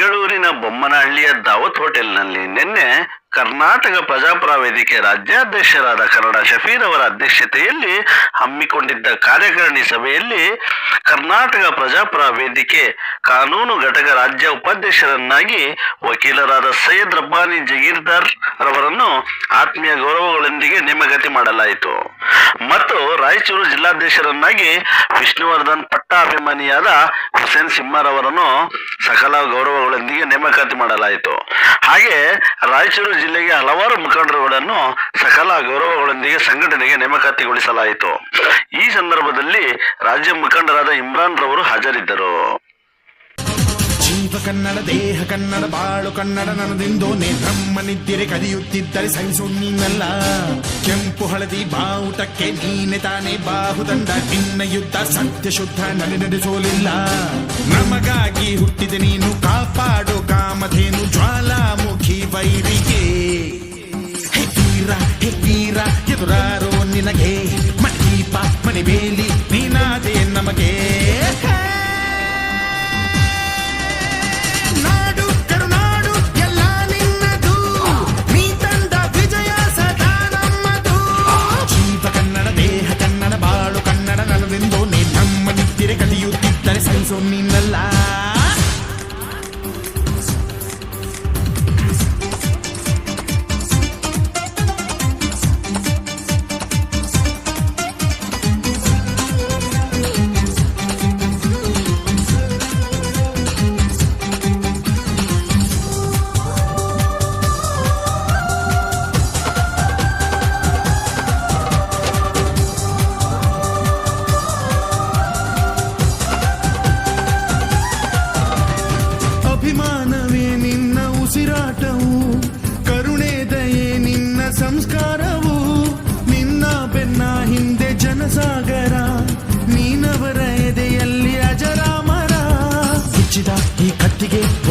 ತಿಂಗಳು ಬೆಂಗಳೂರಿನ ಬೊಮ್ಮನಹಳ್ಳಿಯ ದಾವತ್ ಹೋಟೆಲ್ನಲ್ಲಿ ನಿನ್ನೆ ಕರ್ನಾಟಕ ಪ್ರಜಾಪರ ವೇದಿಕೆ ರಾಜ್ಯಾಧ್ಯಕ್ಷರಾದ ಕನ್ನಡ ಶಫೀರ್ ಅವರ ಅಧ್ಯಕ್ಷತೆಯಲ್ಲಿ ಹಮ್ಮಿಕೊಂಡಿದ್ದ ಕಾರ್ಯಕಾರಿಣಿ ಸಭೆಯಲ್ಲಿ ಕರ್ನಾಟಕ ಪ್ರಜಾಪರ ವೇದಿಕೆ ಕಾನೂನು ಘಟಕ ರಾಜ್ಯ ಉಪಾಧ್ಯಕ್ಷರನ್ನಾಗಿ ವಕೀಲರಾದ ಸೈಯದ್ ರಬ್ಬಾನಿ ಜಗೀರ್ದಾರ್ ರವರನ್ನು ಆತ್ಮೀಯ ಗೌರವಗಳೊಂದಿಗೆ ನೇಮಕತಿ ಮಾಡಲಾಯಿತು. ಮತ್ತು ರಾಯಚೂರು ಜಿಲ್ಲಾಧ್ಯಕ್ಷರನ್ನಾಗಿ ವಿಷ್ಣುವರ್ಧನ್ ಪಟ್ಟಾಭಿಮಾನಿಯಾದ ಹುಸೇನ್ ಸಿಂಹರವರನ್ನು ಸಕಲ ಗೌರವಗಳೊಂದಿಗೆ ನೇಮಕಾತಿ ಮಾಡಲಾಯಿತು. ಹಾಗೆ ರಾಯಚೂರು ಜಿಲ್ಲೆಗೆ ಹಲವಾರು ಮುಖಂಡರುಗಳನ್ನು ಸಕಲ ಗೌರವಗಳೊಂದಿಗೆ ಸಂಘಟನೆಗೆ ನೇಮಕಾತಿಗೊಳಿಸಲಾಯಿತು. ಈ ಸಂದರ್ಭದಲ್ಲಿ ರಾಜ್ಯ ಮುಖಂಡರಾದ ಇಮ್ರಾನ್ ರವರು ಹಾಜರಿದ್ದರು. ಜೀವ ಕನ್ನಡ, ದೇಹ ಕನ್ನಡ, ಬಾಳು ಕನ್ನಡ ನನದಿಂದು ನಮ್ಮ ನಿದ್ದಿರೆ ಕದಿಯುತ್ತಿದ್ದರೆ ಸಹಿಸು ನೀನಲ್ಲ. ಕೆಂಪು ಹಳದಿ, ಬಾವುಟಕ್ಕೆ ನೀನೆ ತಾನೇ ಬಾಹುದಂಡ. ನಿನ್ನ ಯುದ್ಧ ಸತ್ಯ ಶುದ್ಧ ನಡೆ ನಡೆಸೋಲಿಲ್ಲ ನಮಗಾಗಿ ಹುಟ್ಟಿದೆ ವೀರ ಹೇ ವೀರ ಎದುರಾರೋ ನಿನಗೆ ಮಣದೀಪ ಮಣಿಬೇಲಿ ನೀನಾದೆ ನಮಗೆ ನಾಡು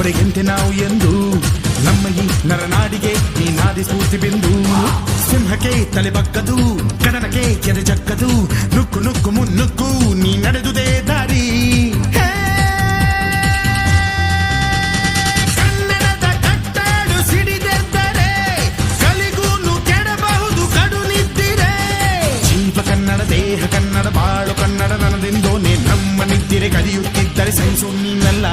ನಾರೆಯಂತೆ ನಾವು ಎಂದು ನಮ್ಮ ಈ ನರನಾಡಿಗೆ ಈ ನಾದಿ ಸ್ಫೂರ್ತಿ ಬಿಂದು. ಸಿಂಹಕ್ಕೆ ತಲೆ ಬಕ್ಕದು ಕಡನಕ್ಕೆ ಕೆರೆ ಜಕ್ಕದು ನುಕ್ಕು ನುಕ್ಕು ಮುನ್ನುಕ್ಕು ನೀ ನಡೆದುದೇ ದಾರಿ. ಕನ್ನಡ, ದೇಹ ಕನ್ನಡ, ಬಾಳು ಕನ್ನಡ ನನದಿಂದೋನೆ ನಮ್ಮ ನಿದ್ದಿರೆ ಕಲಿಯುತ್ತಿದ್ದರೆ ಸಹಿಸು ನೀನಲ್ಲ.